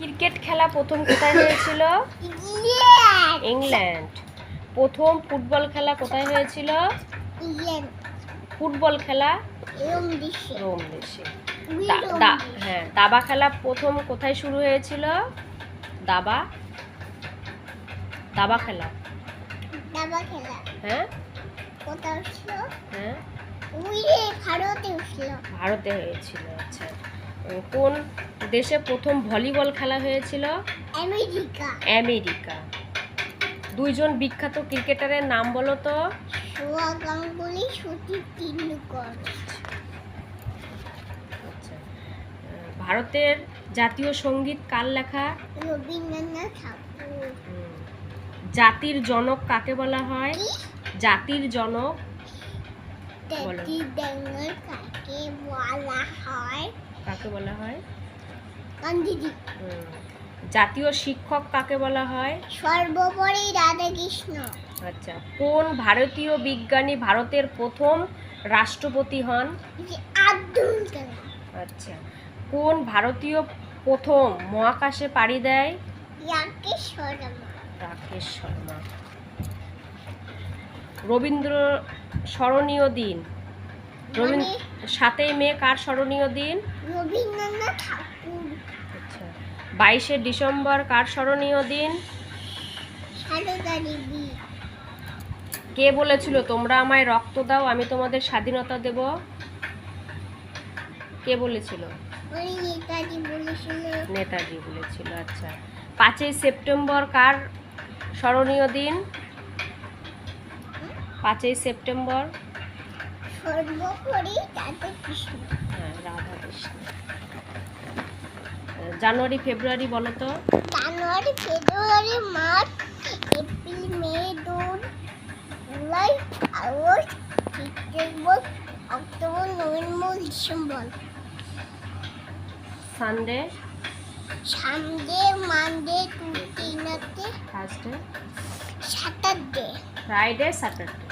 Cricket খেলা প্রথম কোথায় হয়েছিল? ইংল্যান্ড। প্রথম ফুটবল খেলা কোথায় হয়েছিল? ফুটবল খেলা? রোম দেশে। হ্যাঁ দাবা খেলা প্রথম কোথায় শুরু হয়েছিল? দাবা। দাবা খেলা। দাবা খেলা। হ্যাঁ? ছিল হ্যাঁ? ভারতে হয়েছিল আচ্ছা। কোন দেশে প্রথম ভলিবল খেলা হয়েছিল? আমেরিকা। আমেরিকা। দুইজন বিখ্যাত ক্রিকেটারের নাম বলো তো। সোয়া গাঙ্গুলি সচিন তেন্ডুলকর। আচ্ছা। ভারতের জাতীয় সংগীত কার লেখা? রবীন্দ্রনাথ ঠাকুর। জাতির জনক কাকে বলা হয়? জাতির জনক বলো। ড্যাঙ্গল কাকে বলা হয়? কাকে বলা হয়? গান্ধীজি। জাতীয় শিক্ষক কাকে বলা হয়? সর্বোপরি রাধাকৃষ্ণ। আচ্ছা কোন ভারতীয় বিজ্ঞানী ভারতের প্রথম রাষ্ট্রপতি হন? আব্দুল কালাম। আচ্ছা কোন ভারতীয় প্রথম মহাকাশে পাড়ি দেয়? রাকেশ শর্মা। রাকেশ শর্মা। রবীন্দ্র স্মরণীয় দিন। রবীন্দ্র সাতই মে কার স্মরণীয় দিন? রবীন্দ্রনাথ ঠাকুর। আচ্ছা। বাইশে ডিসেম্বর কার স্মরণীয় দিন? কে বলেছিল তোমরা আমায় রক্ত দাও আমি তোমাদের স্বাধীনতা দেব কে বলেছিল? নেতাজি বলেছিল। নেতাজি বলেছিল আচ্ছা। পাঁচই সেপ্টেম্বর কার স্মরণীয় দিন? পাঁচই সেপ্টেম্বর। হ্যাঁ রাধা কৃষ্ণ। জানুয়ারি ফেব্রুয়ারি বলো তো। January February March April May June July August September October November December. Sunday. Sunday Monday two Tuesday Thursday. Saturday. Friday Saturday.